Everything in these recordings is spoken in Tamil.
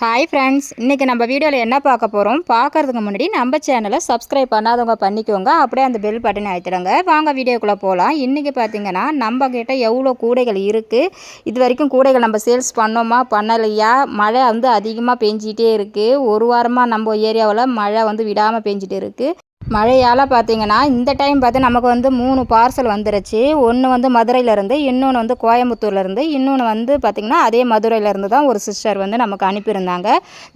ஹாய் ஃப்ரெண்ட்ஸ் இன்றைக்கி நம்ம வீடியோவில் என்ன பார்க்க போகிறோம் பார்க்கறதுக்கு முன்னாடி நம்ம சேனலை சப்ஸ்கிரைப் பண்ணாதவங்க பண்ணிக்கோங்க. அப்படியே அந்த பெல் பட்டனை ஆகிடுங்க வாங்க வீடியோக்குள்ளே போகலாம் இன்றைக்கி பார்த்தீங்கன்னா நம்ம எவ்வளோ கூடைகள் இருக்குது இது வரைக்கும் கூடைகள் நம்ம சேல்ஸ் பண்ணோமா பண்ணலையா? மழை வந்து அதிகமாக பெஞ்சிகிட்டே இருக்குது ஒரு வாரமாக நம்ம ஏரியாவில் மழை வந்து விடாமல் பெஞ்சிட்டு இருக்குது மழையால் பார்த்தீங்கன்னா இந்த டைம் பார்த்து நமக்கு வந்து மூணு பார்சல் வந்துருச்சு. ஒன்று வந்து மதுரையிலேருந்து இன்னொன்று வந்து கோயம்புத்தூர்லேருந்து இன்னொன்று வந்து பார்த்திங்கன்னா அதே மதுரையிலேருந்து தான் ஒரு சிஸ்டர் வந்து நமக்கு அனுப்பியிருந்தாங்க.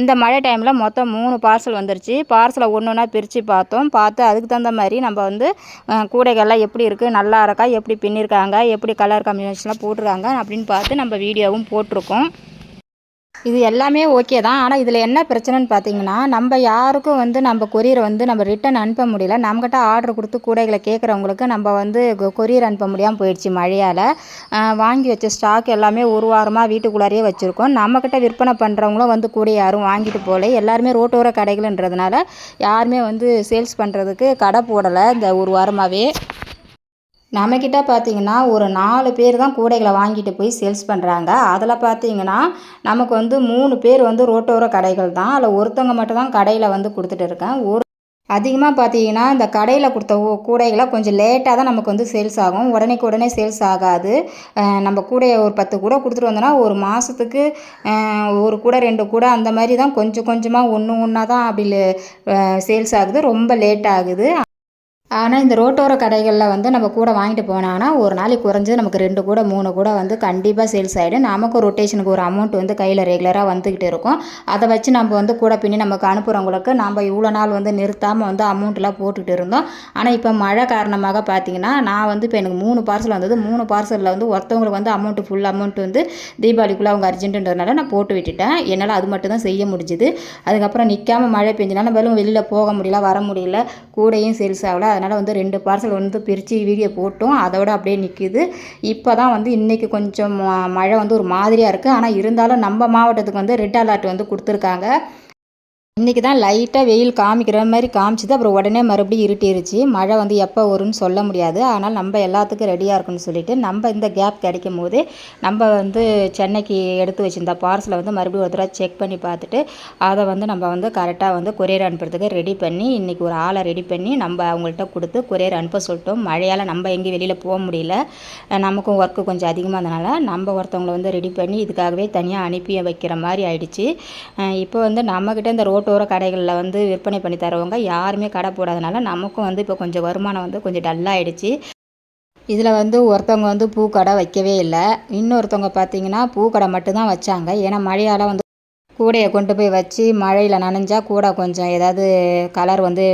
இந்த மழை டைமில் மொத்தம் மூணு பார்சல் வந்துருச்சு. பார்சலை ஒன்று ஒன்றா பிரித்து பார்த்தோம். பார்த்து அதுக்கு தகுந்த மாதிரி நம்ம வந்து கூடைகள்லாம் எப்படி இருக்குது நல்லா இருக்கா எப்படி பின்னிருக்காங்க எப்படி கலர் காம்பினேஷன்லாம் போட்டிருக்காங்க அப்படின்னு பார்த்து நம்ம வீடியோவும் போட்டிருக்கோம். இது எல்லாமே ஓகே தான். ஆனால் இதில் என்ன பிரச்சனைன்னு பார்த்தீங்கன்னா நம்ம யாருக்கும் வந்து நம்ம கொரியரை வந்து நம்ம ரிட்டன் அனுப்ப முடியல. நம்மக்கிட்ட ஆர்டர் கொடுத்து கூடைகளை கேட்குறவங்களுக்கு நம்ம வந்து கொரியர் அனுப்ப முடியாமல் போயிடுச்சு மழையால். வாங்கி வச்ச ஸ்டாக் எல்லாமே ஒரு வாரமாக வீட்டுக்குள்ளாரையே வச்சுருக்கோம். நம்மக்கிட்ட விற்பனை பண்ணுறவங்களும் வந்து கூட யாரும் வாங்கிட்டு போகல. எல்லாருமே ரோட்டோர கடைகள்ன்றதுனால யாருமே வந்து சேல்ஸ் பண்ணுறதுக்கு கடை போடலை இந்த ஒரு வாரமாகவே நம்மக்கிட்ட பார்த்தீங்கன்னா ஒரு நாலு பேர் தான் கூடைகளை வாங்கிட்டு போய் சேல்ஸ் பண்ணுறாங்க அதில் பார்த்தீங்கன்னா நமக்கு வந்து மூணு பேர் வந்து ரோட்டோர கடைகள் தான். அதில் ஒருத்தவங்க மட்டும் தான் கடையில் வந்து கொடுத்துட்டு இருக்கேன். ஒரு அதிகமாக பார்த்தீங்கன்னா இந்த கடையில் கொடுத்த கூடைகளை கொஞ்சம் லேட்டாக தான் நமக்கு வந்து சேல்ஸ் ஆகும். உடனேக்கு உடனே சேல்ஸ் ஆகாது. நம்ம கூடையை ஒரு பத்து கூடை கொடுத்துட்டு வந்தோன்னா ஒரு மாதத்துக்கு ஒரு கூடை ரெண்டு கூடை அந்த மாதிரி தான் கொஞ்சம் கொஞ்சமாக ஒன்று ஒன்றா தான் அப்படி சேல்ஸ் ஆகுது. ரொம்ப லேட் ஆகுது. ஆனால் இந்த ரோட்டோர கடைகளில் வந்து நம்ம கூட வாங்கிட்டு போனாங்கன்னா ஒரு நாளைக்கு குறைஞ்சது நமக்கு ரெண்டு கூட மூணு கூட வந்து கண்டிப்பாக சேல்ஸ் ஆகிடும் நமக்கு ரொட்டேஷனுக்கு ஒரு அமௌண்ட் வந்து கையில் ரெகுலராக வந்துக்கிட்டு இருக்கும். அதை வச்சு நம்ம வந்து கூட பின்னி நமக்கு அனுப்புகிறவங்களுக்கு நம்ம இவ்வளோ நாள் வந்து நிறுத்தாமல் வந்து அமௌண்ட்லாம் போட்டுக்கிட்டு இருந்தோம். ஆனால் இப்போ மழை காரணமாக பார்த்தீங்கன்னா நான் வந்து இப்போ எனக்கு மூணு பார்சல் வந்தது. மூணு பார்சலில் வந்து ஒருத்தவங்களுக்கு வந்து அமௌண்ட் ஃபுல் அமௌண்ட் வந்து தீபாவளிக்குள்ளே அவங்க அர்ஜென்ட்டுன்றதுனால நான் போட்டு விட்டுட்டேன். என்னால் அது மட்டும் தான் செய்ய முடிஞ்சுது. அதுக்கப்புறம் நிற்காம மழை பெஞ்சினாலும் வெறும் வெளியில் போக முடியல வர முடியல கூடையும் சேல்ஸ் ஆகல. அதனால் வந்து ரெண்டு பார்சல் வந்து பிரித்து வீடியோ போட்டோம். அதோட அப்படியே நிற்கிது இப்போ தான் வந்து இன்றைக்கி கொஞ்சம் ம- மழை வந்து ஒரு மாதிரியாக இருக்குது ஆனால் இருந்தாலும் நம்ம மாவட்டத்துக்கு வந்து ரெட் அலர்ட் வந்து கொடுத்துருக்காங்க. இன்றைக்கி தான் லைட்டாக வெயில் காமிக்கிற மாதிரி காமிச்சிது அப்புறம் உடனே மறுபடியும் இருட்டிருச்சு. மழை வந்து எப்போ வரும்னு சொல்ல முடியாது. ஆனால் நம்ம எல்லாத்துக்கும் ரெடியாக இருக்குன்னு சொல்லிட்டு நம்ம இந்த கேப் கிடைக்கும் போது நம்ம வந்து சென்னைக்கு எடுத்து வச்சிருந்த பார்சலை வந்து மறுபடியும் ஒரு தடவை செக் பண்ணி பார்த்துட்டு அதை வந்து நம்ம வந்து கரெக்டாக வந்து கொரியர் அனுப்புறதுக்கு ரெடி பண்ணி இன்றைக்கி ஒரு ஆளை ரெடி பண்ணி நம்ம அவங்கள்ட்ட கொடுத்து கொரியர் அனுப்ப சொல்லிட்டோம். மழையால் நம்ம எங்கேயும் வெளியில் போக முடியல. நமக்கும் ஒர்க்கு கொஞ்சம் அதிகமாக இருந்தனால நம்ம ஒருத்தவங்களை வந்து ரெடி பண்ணி இதுக்காகவே தனியாக அனுப்பி வைக்கிற மாதிரி ஆயிடுச்சு. இப்போ வந்து நம்மக்கிட்ட இந்த ரோட் ரோட்டோர கடைகளில் வந்து விற்பனை பண்ணி தரவங்க யாருமே கடை போடாதனால நமக்கும் வந்து இப்போ கொஞ்சம் வருமானம் வந்து கொஞ்சம் டல்லாகிடுச்சு இதில் வந்து ஒருத்தவங்க வந்து பூக்கடை வைக்கவே இல்லை. இன்னொருத்தவங்க பார்த்தீங்கன்னா பூக்கடை மட்டும்தான் வச்சாங்க. ஏன்னா மழையால் வந்து கூடையை கொண்டு போய் வச்சு மழையில் நனைஞ்சா கூடை கொஞ்சம் ஏதாவது கலர் வந்து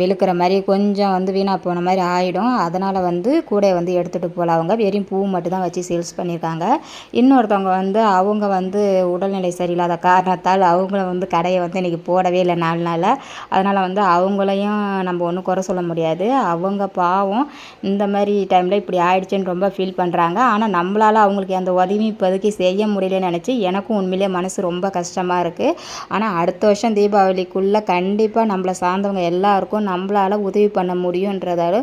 விழுக்கிற வெளுக்கிற மாதிரி கொஞ்சம் வந்து வீணாக போன மாதிரி ஆகிடும் அதனால் வந்து கூடையை வந்து எடுத்துகிட்டு போகல அவங்க. வெறும் பூ மட்டும் தான் வச்சு சேல்ஸ் பண்ணியிருக்காங்க இன்னொருத்தவங்க வந்து அவங்க வந்து உடல்நிலை சரியில்லாத காரணத்தால் அவங்கள வந்து கடையை வந்து இன்றைக்கி போடவே இல்லை நாலு நாளாக அதனால் வந்து அவங்களையும் நம்ம ஒன்றும் குறை சொல்ல முடியாது. அவங்க பாவம் இந்த மாதிரி டைமில் இப்படி ஆயிடுச்சுன்னு ரொம்ப ஃபீல் பண்ணுறாங்க ஆனால் நம்மளால் அவங்களுக்கு அந்த உதவி இப்போதைக்கு செய்ய முடியலன்னு நினச்சி எனக்கும் உண்மையிலே மனசு ரொம்ப ரொம்ப கஷ்டமாக இருக்குது ஆனால் அடுத்த வருஷம் தீபாவளிக்குள்ளே கண்டிப்பாக நம்மளை சார்ந்தவங்க எல்லாருக்கும் நம்மளால் உதவி பண்ண முடியுன்றதால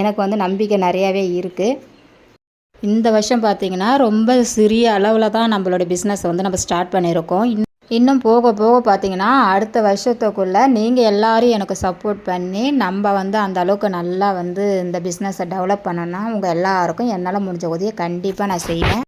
எனக்கு வந்து நம்பிக்கை நிறையாவே இருக்குது இந்த வருஷம் பார்த்தீங்கன்னா ரொம்ப சிறிய அளவில் தான் நம்மளோட பிஸ்னஸ் வந்து நம்ம ஸ்டார்ட் பண்ணியிருக்கோம். இன்னும் இன்னும் போக போக பார்த்தீங்கன்னா அடுத்த வருஷத்துக்குள்ளே நீங்கள் எல்லோரும் எனக்கு சப்போர்ட் பண்ணி நம்ம வந்து அந்த அளவுக்கு நல்லா வந்து இந்த பிஸ்னஸை டெவலப் பண்ணணும்னா உங்கள் எல்லாருக்கும் என்னால் முடிஞ்ச உதவியை கண்டிப்பாக நான் செய்வேன்.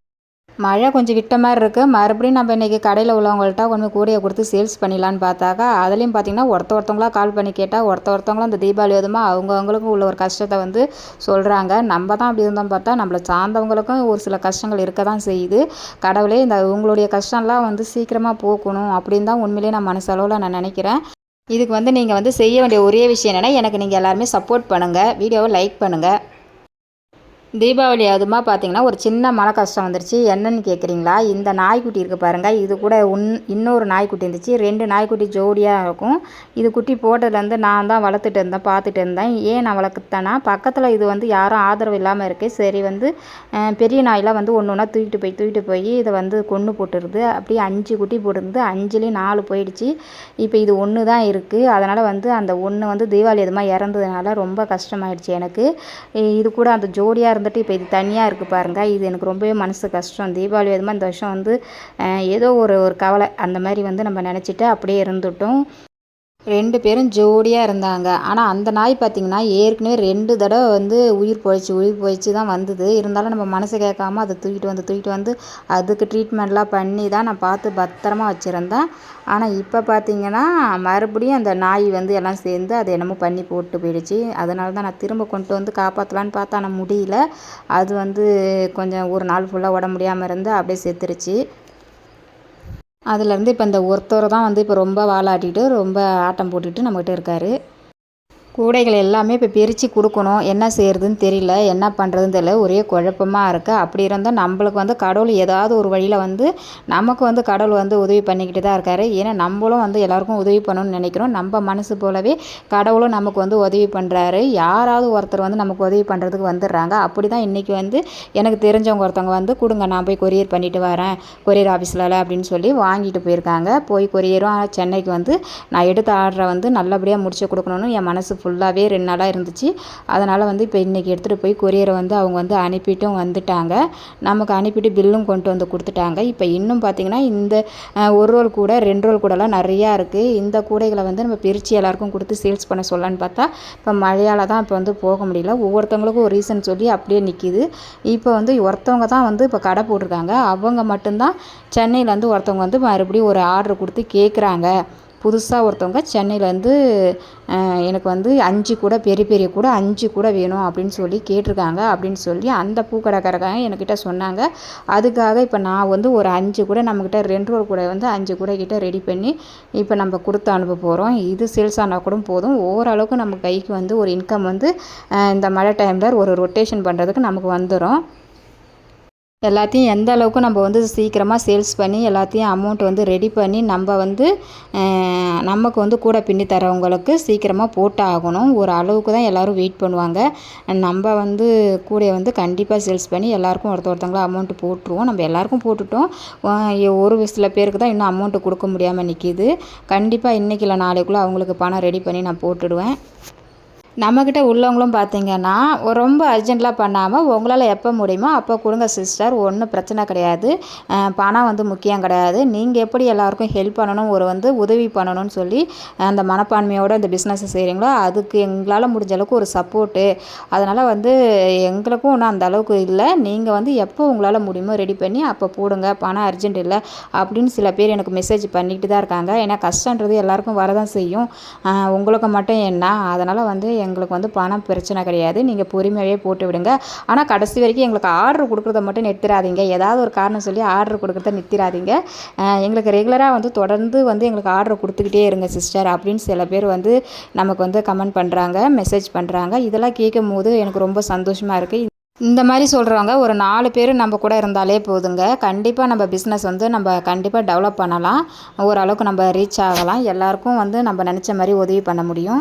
மழை கொஞ்சம் விட்ட மாதிரி இருக்குது மறுபடியும் நம்ம இன்றைக்கி கடையில் உள்ளவங்கள்ட்ட கொஞ்சம் கூடையை கொடுத்து சேல்ஸ் பண்ணிடலான்னு பார்த்தாக்கா அதுலேயும் பார்த்தீங்கன்னா ஒருத்த ஒருத்தவங்களா கால் பண்ணி கேட்டால் ஒருத்த ஒருத்தவங்களும் அந்த தீபாவளி விதமாக அவங்கவுங்களுக்கும் உள்ள ஒரு கஷ்டத்தை வந்து சொல்கிறாங்க நம்ம தான் அப்படி இருந்தோம் பார்த்தா நம்மளை சார்ந்தவங்களுக்கும் ஒரு சில கஷ்டங்கள் இருக்க தான் செய்யுது. கடவுளே இந்த உங்களுடைய கஷ்டம்லாம் வந்து சீக்கிரமாக போக்கணும் அப்படின்னு தான் உண்மையிலேயே நான் மனசளவில் நான் நினைக்கிறேன். இதுக்கு வந்து நீங்கள் வந்து செய்ய வேண்டிய ஒரே விஷயம் என்னென்னா எனக்கு நீங்கள் எல்லாருமே சப்போர்ட் பண்ணுங்கள் வீடியோவை லைக் பண்ணுங்கள் தீபாவளி அதுமா பார்த்தீங்கன்னா ஒரு சின்ன மன கஷ்டம் வந்துருச்சு. என்னன்னு கேட்குறீங்களா இந்த நாய்க்குட்டி இருக்குது பாருங்கள் இது கூட உன் இன்னொரு நாய்க்குட்டி இருந்துச்சு. ரெண்டு நாய்க்குட்டி ஜோடியாக இருக்கும். இது குட்டி போட்டதுலேருந்து நான் தான் வளர்த்துட்டு இருந்தேன் பார்த்துட்டு இருந்தேன். ஏன் நான் வளர்க்குத்தேன்னா பக்கத்தில் இது வந்து யாரும் ஆதரவு இல்லாமல் இருக்குது சரி வந்து பெரிய நாயெலாம் வந்து ஒன்று ஒன்றா தூக்கிட்டு போய் தூக்கிட்டு போய் இதை வந்து கொன்று போட்டுருது. அப்படியே அஞ்சு குட்டி போட்டுருந்து அஞ்சுலேயும் நாலு போயிடுச்சு. இப்போ இது ஒன்று தான் இருக்குது அதனால் வந்து அந்த ஒன்று வந்து தீபாவளி அதுமா இறந்ததுனால ரொம்ப கஷ்டமாயிடுச்சு எனக்கு. இது கூட அந்த ஜோடியாக இருந்துட்டு இப்போ இது தனியாக இருக்குது பாருங்கள் இது எனக்கு ரொம்பவே மனசு கஷ்டம். தீபாவளி விதமாக இந்த வருஷம் வந்து ஏதோ ஒரு ஒரு கவலை அந்த மாதிரி வந்து நம்ம நினச்சிட்டு அப்படியே இருந்துட்டோம். ரெண்டு பேரும் ஜோடியாக இருந்தாங்க. ஆனால் அந்த நாய் பார்த்திங்கன்னா ஏற்கனவே ரெண்டு தடவை வந்து உயிர் போயிடுச்சு உயிர் போயிடுச்சு தான் வந்தது. இருந்தாலும் நம்ம மனசு கேட்காம அதை தூக்கிட்டு வந்து தூக்கிட்டு வந்து அதுக்கு ட்ரீட்மெண்ட்லாம் பண்ணி தான் நான் பார்த்து பத்திரமா வச்சுருந்தேன். ஆனால் இப்போ பார்த்திங்கன்னா மறுபடியும் அந்த நாய் வந்து எல்லாம் சேர்ந்து அது என்னமோ பண்ணி போட்டு போயிடுச்சு. அதனால தான் நான் திரும்ப கொண்டு வந்து காப்பாற்றலான்னு பார்த்தா ஆனால் முடியல. அது வந்து கொஞ்சம் ஒரு நாள் ஃபுல்லாக உடம்பு முடியாமல் இருந்து அப்படியே செத்துருச்சு. அதுலேருந்து இப்போ இந்த ஒருத்தர் தான் வந்து இப்போ ரொம்ப வாலாட்டிட்டு ரொம்ப ஆட்டம் போட்டுகிட்டு நம்மகிட்ட இருக்கார். கூடைகள் எல்லாமே இப்போ பிரித்து கொடுக்கணும். என்ன செய்கிறதுன்னு தெரியல. என்ன பண்ணுறதுன்னு தெரியல. ஒரே குழப்பமாக இருக்குது அப்படி இருந்தால் நம்மளுக்கு வந்து கடவுள் ஏதாவது ஒரு வழியில் வந்து நமக்கு வந்து கடவுள் வந்து உதவி பண்ணிக்கிட்டு தான் இருக்காரு. ஏன்னா நம்மளும் வந்து எல்லாருக்கும் உதவி பண்ணணும்னு நினைக்கிறோம். நம்ம மனசு போலவே கடவுளும் நமக்கு வந்து உதவி பண்ணுறாரு யாராவது ஒருத்தர் வந்து நமக்கு உதவி பண்ணுறதுக்கு வந்துடுறாங்க. அப்படி தான் இன்றைக்கி வந்து எனக்கு தெரிஞ்சவங்க ஒருத்தவங்க வந்து கொடுங்க நான் போய் கொரியர் பண்ணிட்டு வரேன். கொரியர் ஆஃபீஸில் அப்படின்னு சொல்லி வாங்கிட்டு போயிருக்காங்க. போய் கொரியரும். சென்னைக்கு வந்து நான் எடுத்த ஆர்டரை வந்து நல்லபடியாக முடிச்சு கொடுக்கணும்னு என் மனசு ஃபுல்லாகவே ரெண்டு நாளாக இருந்துச்சு. அதனால் வந்து இப்போ இன்றைக்கி எடுத்துகிட்டு போய் கொரியரை வந்து அவங்க வந்து அனுப்பிட்டும் வந்துட்டாங்க. நமக்கு அனுப்பிட்டு பில்லும் கொண்டு வந்து கொடுத்துட்டாங்க. இப்போ இன்னும் பார்த்திங்கன்னா இந்த ஒரு ரோல் கூட ரெண்டு ரோல் கூடலாம் நிறையா இருக்குது இந்த கூடைகளை வந்து நம்ம பிரித்து எல்லாருக்கும் கொடுத்து சேல்ஸ் பண்ண சொல்லலான்னு பார்த்தா இப்போ மழையால் தான் இப்போ வந்து போக முடியல. ஒவ்வொருத்தவங்களுக்கும் ஒரு ரீசன் சொல்லி அப்படியே நிற்கிது இப்போ வந்து ஒருத்தவங்க தான் வந்து இப்போ கடை போட்டிருக்காங்க. அவங்க மட்டும்தான் சென்னையிலேருந்து ஒருத்தவங்க வந்து மறுபடியும் ஒரு ஆர்டர் கொடுத்து கேட்குறாங்க புதுசாக ஒருத்தவங்க சென்னையிலேருந்து எனக்கு வந்து அஞ்சு கூட பெரிய பெரிய கூட அஞ்சு கூட வேணும் அப்படின்னு சொல்லி கேட்டிருக்காங்க. அப்படின்னு சொல்லி அந்த பூக்கடைக்காரக்காரங்க என்கிட்ட சொன்னாங்க. அதுக்காக இப்போ நான் வந்து ஒரு அஞ்சு கூட நம்மக்கிட்ட ரெண்டு ரோல் கூட வந்து அஞ்சு கூட கிட்ட ரெடி பண்ணி இப்போ நம்ம கொடுத்து அனுப்ப போகிறோம் இது சேல்ஸ் ஆனால் கூட போதும். ஓரளவுக்கு நம்ம கைக்கு வந்து ஒரு இன்கம் வந்து இந்த மழை டைமில் ஒரு ரொட்டேஷன் பண்ணுறதுக்கு நமக்கு வந்துடும் எல்லாத்தையும் எந்த அளவுக்கு நம்ம வந்து சீக்கிரமாக சேல்ஸ் பண்ணி எல்லாத்தையும் அமௌண்ட் வந்து ரெடி பண்ணி நம்ம வந்து நமக்கு வந்து கூட பின்னி தரவங்களுக்கு சீக்கிரமாக போட்டு ஆகணும் ஒரு அளவுக்கு தான் எல்லோரும் வெயிட் பண்ணுவாங்க. நம்ம வந்து கூடையை வந்து கண்டிப்பாக சேல்ஸ் பண்ணி எல்லாருக்கும் ஒருத்த ஒருத்தங்களா அமௌண்ட் போட்டுருவோம். நம்ம எல்லாருக்கும் போட்டுட்டோம். ஒரு சில பேருக்கு தான் இன்னும் அமௌண்ட்டு கொடுக்க முடியாமல் நிற்கிது கண்டிப்பாக இன்றைக்கி இல்லை நாளைக்குள்ளே அவங்களுக்கு பணம் ரெடி பண்ணி நான் போட்டுடுவேன். நம்மக்கிட்ட உள்ளவங்களும் பார்த்தீங்கன்னா ரொம்ப அர்ஜென்ட்லாம் பண்ணாமல் உங்களால் எப்போ முடியுமோ அப்போ கொடுங்க சிஸ்டர். ஒன்றும் பிரச்சனை கிடையாது. பணம் வந்து முக்கியம் கிடையாது. நீங்கள் எப்படி எல்லாருக்கும் ஹெல்ப் பண்ணணும் ஒரு வந்து உதவி பண்ணணும்னு சொல்லி அந்த மனப்பான்மையோட இந்த பிஸ்னஸை செய்கிறீங்களோ அதுக்கு எங்களால் முடிஞ்ச அளவுக்கு ஒரு சப்போர்ட்டு அதனால் வந்து எங்களுக்கும் ஒன்றும் அந்த அளவுக்கு இல்லை. நீங்கள் வந்து எப்போ உங்களால் முடியுமோ ரெடி பண்ணி அப்போ போடுங்க. பணம் அர்ஜென்ட் இல்லை அப்படின்னு சில பேர் எனக்கு மெசேஜ் பண்ணிட்டு தான் இருக்காங்க. ஏன்னா கஷ்டன்றது எல்லாருக்கும் வரதான் செய்யும். உங்களுக்கு மட்டும் என்ன? அதனால் வந்து எங்களுக்கு வந்து பணம் பிரச்சனை கிடையாது. நீங்கள் பொறுமையாகவே போட்டு விடுங்க. ஆனால் கடைசி வரைக்கும் எங்களுக்கு ஆர்டர் கொடுக்குறத மட்டும் நிறுத்திடாதீங்க ஏதாவது ஒரு காரணம் சொல்லி ஆர்டர் கொடுக்குறத நிறுத்திடாதீங்க எங்களுக்கு ரெகுலராக வந்து தொடர்ந்து வந்து எங்களுக்கு ஆர்டர் கொடுத்துக்கிட்டே இருங்க சிஸ்டர் அப்படின்னு சில பேர் வந்து நமக்கு வந்து கமெண்ட் பண்ணுறாங்க மெசேஜ் பண்ணுறாங்க இதெல்லாம் கேட்கும் போது எனக்கு ரொம்ப சந்தோஷமாக இருக்குது இந்த மாதிரி சொல்கிறவங்க ஒரு நாலு பேர் நம்ம கூட இருந்தாலே போதுங்க. கண்டிப்பாக நம்ம பிஸ்னஸ் வந்து நம்ம கண்டிப்பாக டெவலப் பண்ணலாம். ஓரளவுக்கு நம்ம ரீச் ஆகலாம். எல்லாருக்கும் வந்து நம்ம நினச்ச மாதிரி உதவி பண்ண முடியும்.